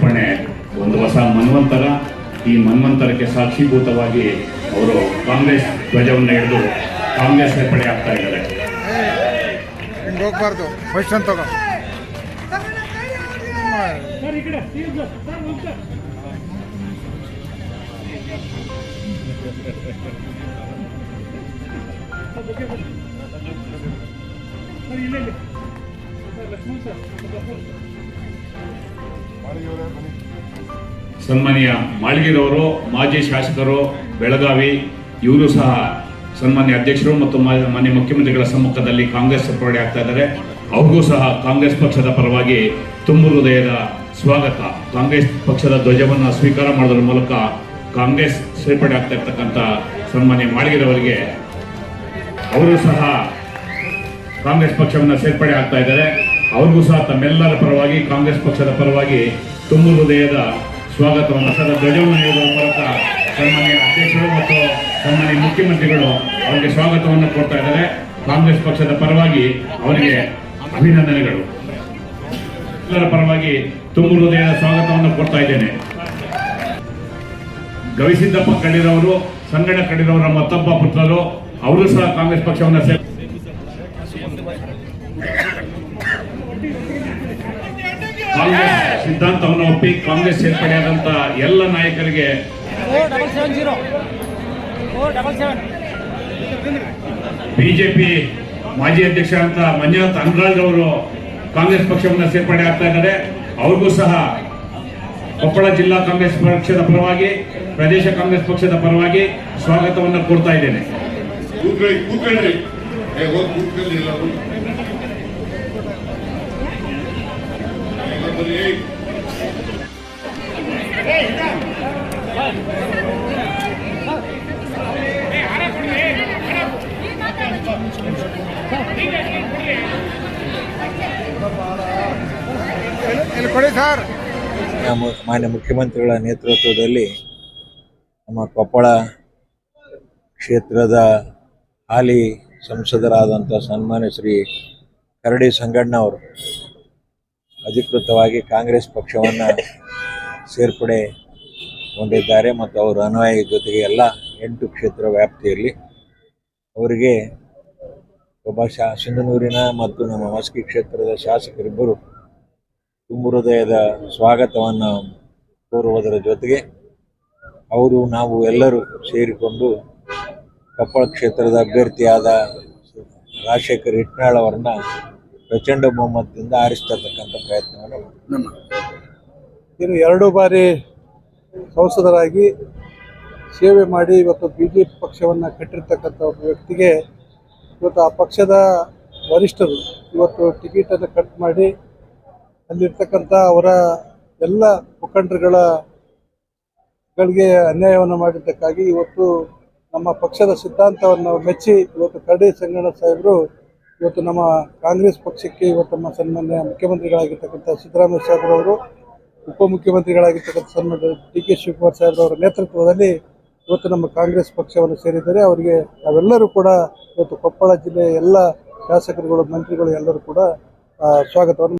ಸೇರ್ಪಡೆ ಒಂದು ಹೊಸ ಮನ್ವಂತರ ಈ ಮನ್ವಂತರಕ್ಕೆ ಸಾಕ್ಷೀಭೂತವಾಗಿ ಅವರು ಕಾಂಗ್ರೆಸ್ ಧ್ವಜವನ್ನು ಹಿಡಿದು ಕಾಂಗ್ರೆಸ್ ಸೇರ್ಪಡೆ ಆಗ್ತಾ ಇದ್ದಾರೆ. ಇಲ್ಲ ಹೋಗ್ಬಾರ್ದು ಸರ್ ತಗೋ ಸನ್ಮಾನ್ಯ ಮಾಳ್ಗಿರವರು ಮಾಜಿ ಶಾಸಕರು, ಬೆಳಗಾವಿ, ಇವರು ಸಹ ಸನ್ಮಾನ್ಯ ಅಧ್ಯಕ್ಷರು ಮತ್ತು ಮಾನ್ಯ ಮುಖ್ಯಮಂತ್ರಿಗಳ ಸಮ್ಮುಖದಲ್ಲಿ ಕಾಂಗ್ರೆಸ್ ಸೇರ್ಪಡೆ ಆಗ್ತಾ ಇದ್ದಾರೆ. ಅವ್ರಿಗೂ ಸಹ ಕಾಂಗ್ರೆಸ್ ಪಕ್ಷದ ಪರವಾಗಿ ತುಂಬು ಹೃದಯದ ಸ್ವಾಗತ. ಕಾಂಗ್ರೆಸ್ ಪಕ್ಷದ ಧ್ವಜವನ್ನು ಸ್ವೀಕಾರ ಮಾಡೋದ್ರ ಮೂಲಕ ಕಾಂಗ್ರೆಸ್ ಸೇರ್ಪಡೆ ಆಗ್ತಾ ಇರ್ತಕ್ಕಂಥ ಸನ್ಮಾನ್ಯ ಮಾಳಿಗೆರವರಿಗೆ ಅವರು ಸಹ ಕಾಂಗ್ರೆಸ್ ಪಕ್ಷವನ್ನು ಸೇರ್ಪಡೆ ಆಗ್ತಾ ಇದ್ದಾರೆ. ಅವ್ರಿಗೂ ಸಹ ತಮ್ಮೆಲ್ಲರ ಪರವಾಗಿ, ಕಾಂಗ್ರೆಸ್ ಪಕ್ಷದ ಪರವಾಗಿ ತುಂಬು ಹೃದಯದ ಸ್ವಾಗತವನ್ನು ಸದ ಧ್ವಜವನ್ನು ನೀಡುವ ಮೂಲಕ ಸನ್ಮಾನ್ಯ ಅಧ್ಯಕ್ಷರು ಮತ್ತು ಸನ್ಮಾನ್ಯ ಮುಖ್ಯಮಂತ್ರಿಗಳು ಅವರಿಗೆ ಸ್ವಾಗತವನ್ನು ಕೊಡ್ತಾ ಇದ್ದಾರೆ. ಕಾಂಗ್ರೆಸ್ ಪಕ್ಷದ ಪರವಾಗಿ ಅವರಿಗೆ ಅಭಿನಂದನೆಗಳು. ಎಲ್ಲರ ಪರವಾಗಿ ತುಂಬು ಹೃದಯದ ಸ್ವಾಗತವನ್ನು ಕೊಡ್ತಾ ಇದ್ದೇನೆ. ಗವಿಸಿದ್ದಪ್ಪ ಕಡಿರವರು ಸಂಗಣ ಕಡಿರವರ ಮತ್ತೊಬ್ಬ ಪುತ್ರರು, ಅವರು ಸಹ ಕಾಂಗ್ರೆಸ್ ಪಕ್ಷವನ್ನು ಸೇರ್ ಕಾಂಗ್ರೆಸ್ ಸಿದ್ಧಾಂತವನ್ನು ಒಪ್ಪಿ ಕಾಂಗ್ರೆಸ್ ಸೇರ್ಪಡೆಯಾದಂತ ಎಲ್ಲ ನಾಯಕರಿಗೆ ಡಬಲ್ ಸೆವೆನ್ ಬಿಜೆಪಿ ಮಾಜಿ ಅಧ್ಯಕ್ಷ ಅಂತ ಮಂಜುನಾಥ್ ಅನ್ರಾಜ್ ಅವರು ಕಾಂಗ್ರೆಸ್ ಪಕ್ಷವನ್ನು ಸೇರ್ಪಡೆ ಆಗ್ತಾ ಇದ್ದಾರೆ. ಅವ್ರಿಗೂ ಸಹ ಕೊಪ್ಪಳ ಜಿಲ್ಲಾ ಕಾಂಗ್ರೆಸ್ ಪಕ್ಷದ ಪರವಾಗಿ ಪ್ರದೇಶ ಕಾಂಗ್ರೆಸ್ ಪಕ್ಷದ ಪರವಾಗಿ ಸ್ವಾಗತವನ್ನು ಕೊಡ್ತಾ ಇದ್ದೇನೆ. ಮಾನ್ಯ ಮುಖ್ಯಮಂತ್ರಿಗಳ ನೇತೃತ್ವದಲ್ಲಿ ನಮ್ಮ ಕೊಪ್ಪಳ ಕ್ಷೇತ್ರದ ಹಾಲಿ ಸಂಸದರಾದಂಥ ಸನ್ಮಾನ್ಯ ಶ್ರೀ ಕರಡಿ ಸಂಗಣ್ಣ ಅವರು ಅಧಿಕೃತವಾಗಿ ಕಾಂಗ್ರೆಸ್ ಪಕ್ಷವನ್ನು ಸೇರ್ಪಡೆ ಹೊಂದಿದ್ದಾರೆ ಮತ್ತು ಅವರ ಅನ್ವಯ ಜೊತೆಗೆ ಎಲ್ಲ ಎಂಟು ಕ್ಷೇತ್ರ ವ್ಯಾಪ್ತಿಯಲ್ಲಿ ಅವರಿಗೆ ಒಬ್ಬ ಶಾ ಸಿಂಧನೂರಿನ ಮತ್ತು ನಮ್ಮ ಮಸ್ಕಿ ಕ್ಷೇತ್ರದ ಶಾಸಕರಿಬ್ಬರು ತುಂಬು ಹೃದಯದ ಸ್ವಾಗತವನ್ನು ಕೋರುವುದರ ಜೊತೆಗೆ ಅವರು, ನಾವು ಎಲ್ಲರೂ ಸೇರಿಕೊಂಡು ಕೊಪ್ಪಳ ಕ್ಷೇತ್ರದ ಅಭ್ಯರ್ಥಿಯಾದ ರಾಜಶೇಖರ್ ಇಟ್ನಾಳ್ ಅವರನ್ನ ಪ್ರಚಂಡ ಬಹುಮತದಿಂದ ಆರಿಸ್ತಕ್ಕಂಥ ಪ್ರಯತ್ನವನ್ನು ಇನ್ನು ಎರಡು ಬಾರಿ ಸಂಸದರಾಗಿ ಸೇವೆ ಮಾಡಿ ಇವತ್ತು ಬಿ ಜೆ ಪಿ ಪಕ್ಷವನ್ನು ಕಟ್ಟಿರ್ತಕ್ಕಂಥ ಒಬ್ಬ ವ್ಯಕ್ತಿಗೆ ಇವತ್ತು ಆ ಪಕ್ಷದ ವರಿಷ್ಠರು ಇವತ್ತು ಟಿಕೆಟನ್ನು ಕಟ್ ಮಾಡಿ ಅಲ್ಲಿರ್ತಕ್ಕಂಥ ಅವರ ಎಲ್ಲ ಮುಖಂಡರುಗಳ ಗಳಿಗೆ ಅನ್ಯಾಯವನ್ನು ಮಾಡಿದ್ದಕ್ಕಾಗಿ ಇವತ್ತು ನಮ್ಮ ಪಕ್ಷದ ಸಿದ್ಧಾಂತವನ್ನು ಮೆಚ್ಚಿ ಇವತ್ತು ಕರಡಿ ಸಂಗಣ್ಣ ಸಾಹೇಬರು ಇವತ್ತು ನಮ್ಮ ಕಾಂಗ್ರೆಸ್ ಪಕ್ಷಕ್ಕೆ ಇವತ್ತು ನಮ್ಮ ಸನ್ಮಾನ್ಯ ಮುಖ್ಯಮಂತ್ರಿಗಳಾಗಿರ್ತಕ್ಕಂಥ ಸಿದ್ದರಾಮಯ್ಯ ಸಾಹೇಬ್ರವರು ಉಪಮುಖ್ಯಮಂತ್ರಿಗಳಾಗಿರ್ತಕ್ಕಂಥ ಸನ್ಮಾನ್ಯ ಡಿ ಕೆ ಶಿವಕುಮಾರ್ ಸಾಹೇಬ್ರವರ ನೇತೃತ್ವದಲ್ಲಿ ಇವತ್ತು ನಮ್ಮ ಕಾಂಗ್ರೆಸ್ ಪಕ್ಷವನ್ನು ಸೇರಿದ್ದಾರೆ. ಅವರಿಗೆ ನಾವೆಲ್ಲರೂ ಕೂಡ ಇವತ್ತು ಕೊಪ್ಪಳ ಜಿಲ್ಲೆಯ ಎಲ್ಲ ಶಾಸಕರುಗಳು, ಮಂತ್ರಿಗಳು ಎಲ್ಲರೂ ಕೂಡ ಸ್ವಾಗತವನ್ನು